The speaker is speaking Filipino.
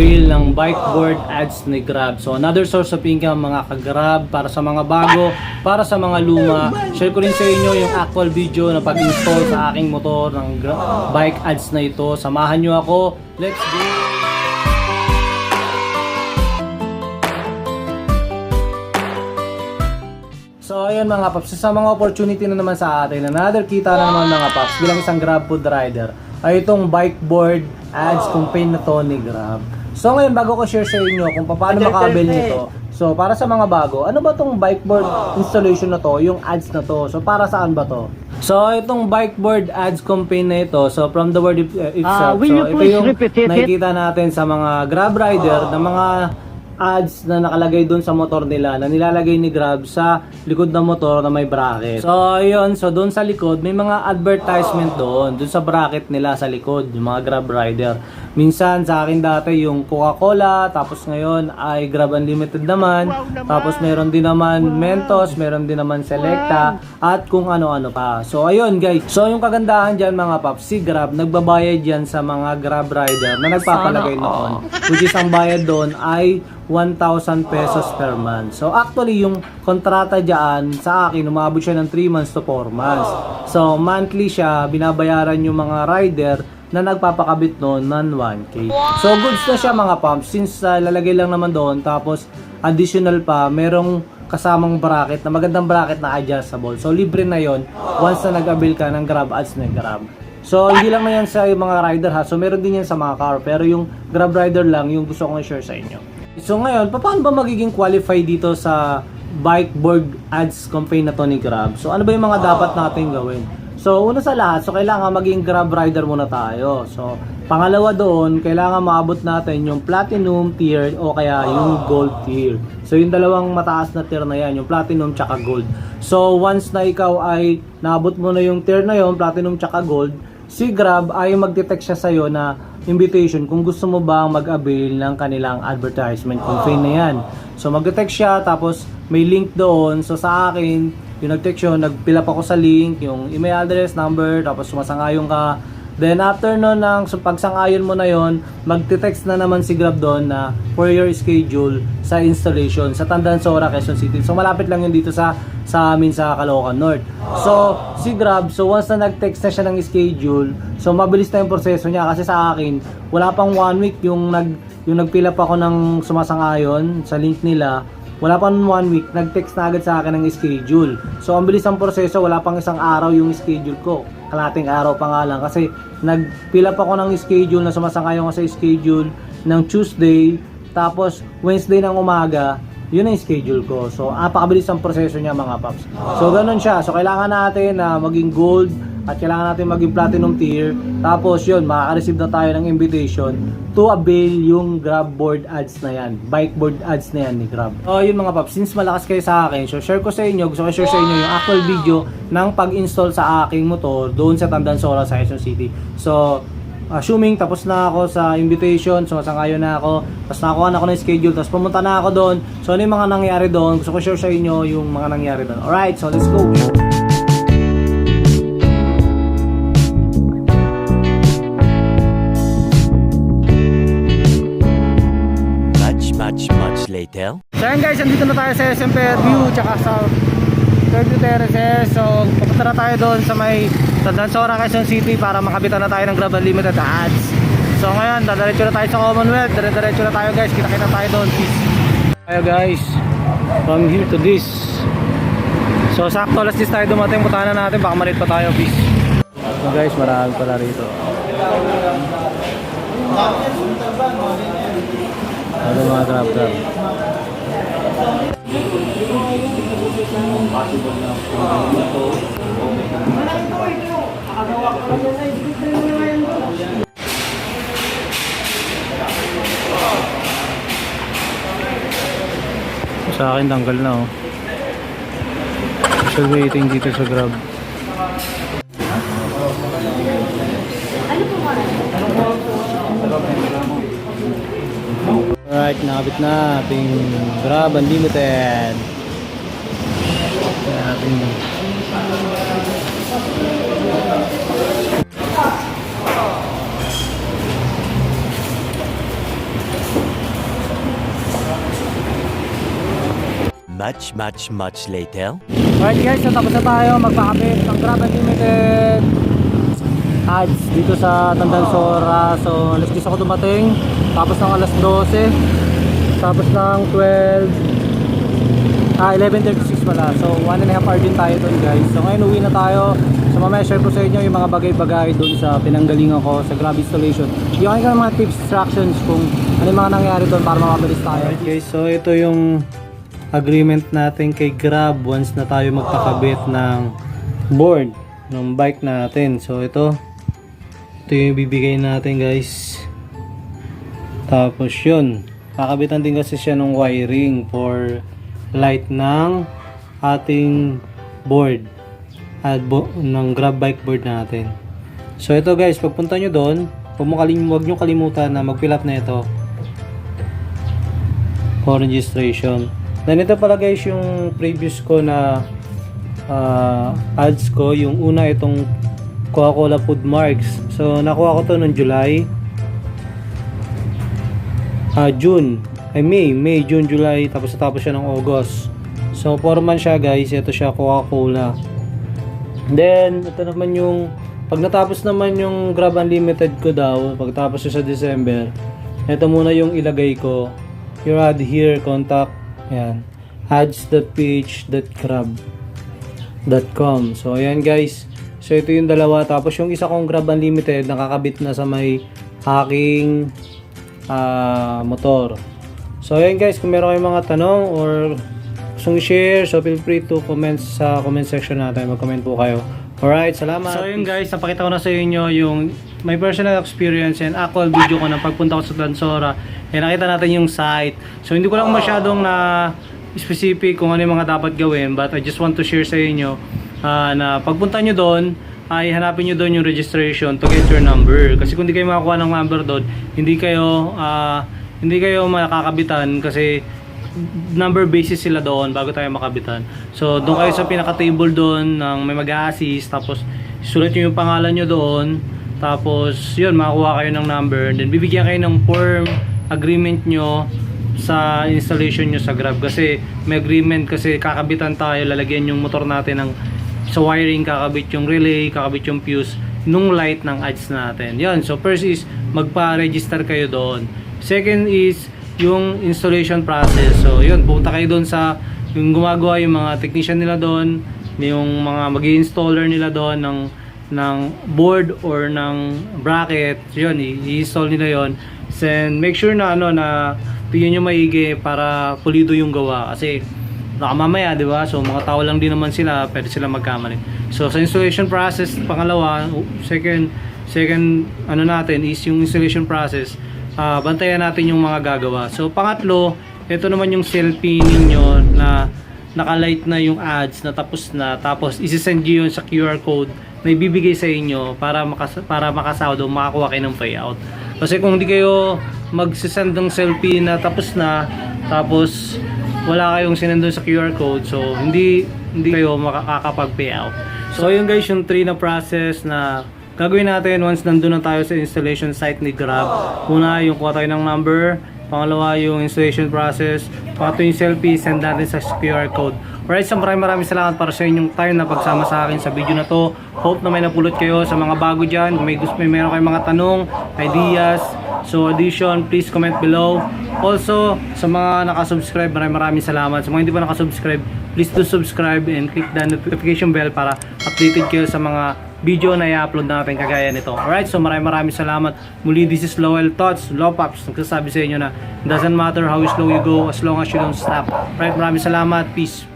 mag-avail ng bike board ads ni Grab. So another source of income mga ka-Grab para sa mga bago, para sa mga luma. Share ko rin sa inyo yung actual video na pag-install sa aking motor ng bike ads na ito. Samahan nyo ako. Let's go! So ayun mga paps, sa mga opportunity na naman sa atin, another kita na naman mga paps bilang isang Grab food rider ay itong bike board ads campaign na to ni Grab. So ngayon bago ko share sa inyo kung paano maka-avail nito. So para sa mga bago, ano ba tong bike board installation na to, yung ads na to? So para saan ba to? So itong bike board ads campaign na ito, so from the word it- uh, itself, Ah, will you so ito please yung repeat it? nakikita natin sa mga Grab rider na mga ads na nakalagay doon sa motor nila na nilalagay ni Grab sa likod ng motor na may bracket. So, ayun. So, doon sa likod, may mga advertisement doon. Doon sa bracket nila sa likod, yung mga Grab rider. Minsan, sa akin dati, yung Coca-Cola. Tapos ngayon, ay Grab Unlimited naman. Tapos, meron din naman Mentos. Meron din naman Selecta. At kung ano-ano pa. So, ayun guys. So, yung kagandahan dyan mga paps, si Grab, nagbabayad yan sa mga Grab rider na nagpapalagay noon. Which is, ang bayad doon ay 1,000 pesos per month. So actually yung kontrata diyan sa akin umabot siya ng 3 months to 4 months. So monthly siya binabayaran yung mga rider na nagpapakabit noon ng 1k. So goods na siya mga pumps since uh, lalagay lang naman doon tapos additional pa merong kasamang bracket na magandang bracket na adjustable. So libre na yon once na nag-avail ka ng Grab ads na Grab. So, hindi lang na yan sa mga rider ha. So, meron din yan sa mga car. Pero yung Grab rider lang, yung gusto kong i-share sa inyo. So, ngayon, pa- paano ba magiging qualify dito sa bike board ads campaign na to ni Grab? So, ano ba yung mga dapat natin gawin? So, una sa lahat, so kailangan maging Grab rider muna tayo. So, pangalawa doon, kailangan maabot natin yung platinum tier o kaya yung gold tier. So, yung dalawang mataas na tier na yan, yung platinum tsaka gold. So, once na ikaw ay naabot mo na yung tier na yon platinum tsaka gold, si Grab ay magte-text siya sa'yo na invitation kung gusto mo ba mag-avail ng kanilang advertisement campaign na yan. So magte-text siya tapos may link doon. So sa akin, yung nag-text yun, nag-fill up ako sa link, yung email address, number, tapos sumasangayon ka. Then after nun, ng so pagsangayon mo na yon, magte-text na naman si Grab doon na for your schedule sa installation sa Tandansora, Quezon City. So malapit lang yun dito sa sa amin sa Caloocan North. So si Grab, so once na nag-text na siya ng schedule, so mabilis na yung proseso niya kasi sa akin, wala pang one week yung nag yung nag-fill up ako ng sumasangayon sa link nila. Wala pang one week, nag-text na agad sa akin ng schedule. So ang bilis ng proseso, wala pang isang araw yung schedule ko. Kalating araw pa nga lang kasi nag-fill up ako ng schedule na sumasangayon ko sa schedule ng Tuesday, tapos Wednesday ng umaga, yun ang schedule ko. So, apakabilis ang proseso niya mga paps. So, ganun siya. So, kailangan natin na maging gold at kailangan natin maging platinum tier. Tapos, yun, makaka-receive na tayo ng invitation to avail yung Grab board ads na yan. Bike board ads na yan ni Grab. So, yun mga paps. Since malakas kayo sa akin, so share ko sa inyo, gusto ko share sa inyo yung actual video ng pag-install sa aking motor doon sa Tandansora sa Quezon City. So, assuming tapos na ako sa invitation, sumasangayon na ako, tapos nakuha na ako ng schedule, tapos pumunta na ako doon. So ano yung mga nangyari doon? Gusto ko share sa inyo yung mga nangyari doon. Alright, so let's go! Later. So yan guys, andito na tayo sa SM Fairview, tsaka sa Fairview Terraces. So pupunta na tayo doon sa may Tandansora, Quezon City para makabitan na tayo ng Grab Unlimited ads. So ngayon, dadiretso na tayo sa Commonwealth, dire-diretso na tayo guys, kita-kita tayo doon. Peace! Tayo guys, from here to this. So sakto alas 10 tayo dumating, puntahan na natin, baka malit pa tayo, peace. So guys, marami pala rito. Ano mga grab grab? Sa akin tanggal na oh. Still waiting dito sa Grab. nakabit na ating Grab Unlimited ating Much, much, much later. Alright guys, natapos na tayo magpakabit ng Grab Unlimited ads dito sa Tandansora. So, alas 10 ako dumating. Tapos ng alas 12 tapos ng 12, ah 11.36 pala. So 1 and a half hour din tayo doon guys. So ngayon uwi na tayo. So mamaya share ko sa inyo yung mga bagay-bagay doon sa pinanggalingan ko sa Grab installation. Yung aking mga tips, instructions kung ano yung mga nangyari doon para makabilis tayo. Guys, so ito yung agreement natin kay Grab once na tayo magkakabit ng board ng bike natin. So ito, ito yung ibibigay natin guys. Tapos yun, kakabitan din kasi siya ng wiring for light ng ating board at bo- ng Grab bike board natin. So ito guys, pagpunta nyo doon, huwag nyo kalimutan na mag-fill up na ito for registration. Then ito pala guys yung previous ko na ah, ads ko. Yung una itong Coca-Cola Food Marks. So nakuha ko to noong July. Ah, June. Ay May, May, June, July. Tapos natapos siya ng August. So 4 months siya guys. Ito siya Coca-Cola. Then ito naman yung pag natapos naman yung Grab Unlimited ko daw, pagtapos siya sa December, ito muna yung ilagay ko. Your ad here, contact, yan, ads.ph.grab.com. So, ayan guys. So, ito yung dalawa. Tapos, yung isa kong Grab Unlimited, nakakabit na sa may aking ah, motor. So, ayan guys. Kung meron kayong mga tanong or gustong share, so feel free to comment sa comment section natin. Mag-comment po kayo. Alright, salamat. So yun guys, napakita ko na sa inyo yung my personal experience and actual video ko ng pagpunta ko sa Tansora. Eh nakita natin yung site. So hindi ko lang masyadong na specific kung ano yung mga dapat gawin but I just want to share sa inyo ah, na pagpunta nyo doon ay hanapin nyo doon yung registration to get your number. Kasi kung hindi kayo makakuha ng number doon, hindi kayo ah, hindi kayo makakabitan kasi number basis sila doon bago tayo makabitan. So, doon kayo sa pinaka-table doon ng may mag-assist tapos sulat nyo yung pangalan nyo doon tapos yun, makakuha kayo ng number then bibigyan kayo ng form agreement nyo sa installation nyo sa Grab kasi may agreement kasi kakabitan tayo lalagyan yung motor natin ng sa wiring kakabit yung relay, kakabit yung fuse nung light ng ads natin. Yun, so first is magpa-register kayo doon. Second is yung installation process. So, yun, pupunta kayo doon sa yung gumagawa yung mga technician nila doon, yung mga magi installer nila doon ng ng board or ng bracket, yun, i-install nila yon. Then make sure na ano na tingnan nyo maigi para pulido yung gawa kasi baka mamaya, di ba? So, mga tao lang din naman sila, pwede sila magkamali. So, sa installation process, pangalawa, second, second, ano natin, is yung installation process, ah, bantayan natin yung mga gagawa. So, pangatlo, ito naman yung selfie ninyo na nakalight na yung ads na tapos na, tapos isi-send nyo yun sa QR code na ibibigay sa inyo para makas para makasahod makakuha kayo ng payout. Kasi kung hindi kayo magsisend ng selfie na tapos na, tapos wala kayong sinend doon sa QR code, so hindi hindi kayo makakapag-payout. So yun guys, yung three na process na gagawin natin once nandun na tayo sa installation site ni Grab. Una, yung kuha tayo ng number. Pangalawa, yung installation process. Pangatlo, yung selfie, send natin sa QR code. Alright, so maraming maraming salamat para sa inyong time na pagsama sa akin sa video na to. Hope na may napulot kayo sa mga bago dyan. Kung may gusto, may meron kayong mga tanong, ideas, So addition, please comment below. Also, sa mga nakasubscribe, maraming maraming salamat. Sa mga hindi pa nakasubscribe, please do subscribe and click the notification bell para updated kayo sa mga video na i-upload natin kagaya nito. Alright, so maraming maraming salamat. Muli, this is Lowell Thoughts, Low Pops. Nagsasabi sa inyo na doesn't matter how slow you go as long as you don't stop. Alright, maraming salamat. Peace.